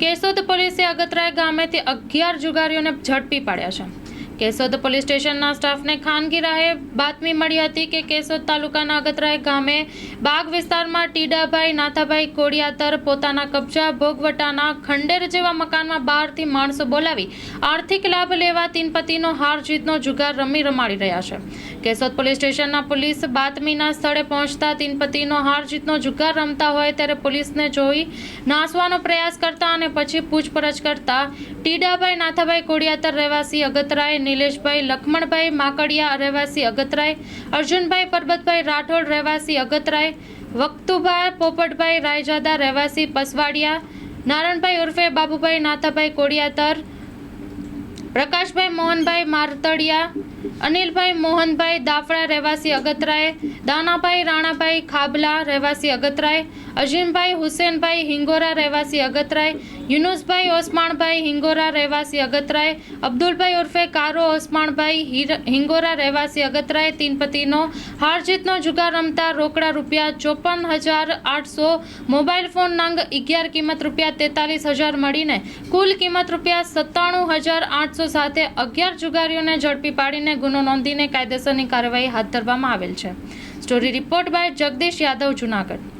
કેશોદ પોલીસે અગતરાય ગામેથી અગિયાર જુગારીઓને ઝડપી પાડ્યા છે. કેશોદ પોલીસ સ્ટેશનના સ્ટાફને ખાનગી રાહે બાતમી મળી હતી કે કેશોદ તાલુકાના અગતરાય ગામે બાગ વિસ્તારમાં ટીડાભાઈ, નાથાભાઈ કોડિયાતર પોતાના કબજા ભોગવટાના ખંડેર જેવા મકાનમાં બહારથી માણસો બોલાવી આર્થિક લાભ લેવા તીનપતિનો હાર જીતનો જુગાર રમી રમાડી રહ્યા છે. કેશોદ પોલીસ સ્ટેશનના પોલીસ બાતમીના સ્થળે પહોંચતા તીનપતિનો હાર જીતનો જુગાર રમતા હોય ત્યારે પોલીસને જોઈ નાસવાનો પ્રયાસ કરતા અને પછી પૂછપરછ કરતા ટીડાભાઈ, નાથાભાઈ કોડિયાતર રહેવાસી અગતરાય નિલેશભાઈ, લખમણભાઈ માકડિયા રહેવાસી અગતરાય, અર્જુનભાઈ પરબતભાઈ રાઠોડ રહેવાસી અગતરાય વક્તુભા પોપટભાઈ રાયજાદા રહેવાસી પસવાડિયા, નારણભાઈ ઉર્ફે બાબુભાઈ નાથાભાઈ કોડિયાતર, પ્રકાશભાઈ મોહનભાઈ મારતડિયા, અનિલભાઈ મોહનભાઈ દાફડા રહેવાસી અગતરાય, દાનાભાઈ રાણાભાઈ ખાબલા રહેવાસી અગતરાય, અજીમભાઈ હુસેનભાઈ હિંગોરા રહેવાસી અગતરાય યુનુસભાઈ, ઓસમાણભાઈ, હિંગોરા રહેવાસી અગતરાય, અબ્દુલભાઈ ઉર્ફે કારો, ઓસમાણભાઈ હિંગોરા રહેવાસી અગતરાય, તીનપતિનો હારજીતનો જુગાર રમતા રોકડા રૂપિયા ચોપન હજાર આઠસો, મોબાઈલ ફોન નંગ અગિયાર કિંમત રૂપિયા તેતાલીસ હજાર મળીને કુલ કિંમત રૂપિયા સત્તાણું હજાર આઠસો સાથે અગિયાર જુગારીઓને ઝડપી પાડીને ગુનો નોંધીને કાયદેસરની કાર્યવાહી હાથ ધરવામાં આવેલ છે. Story report by Jagdish Yadav, Junagadh.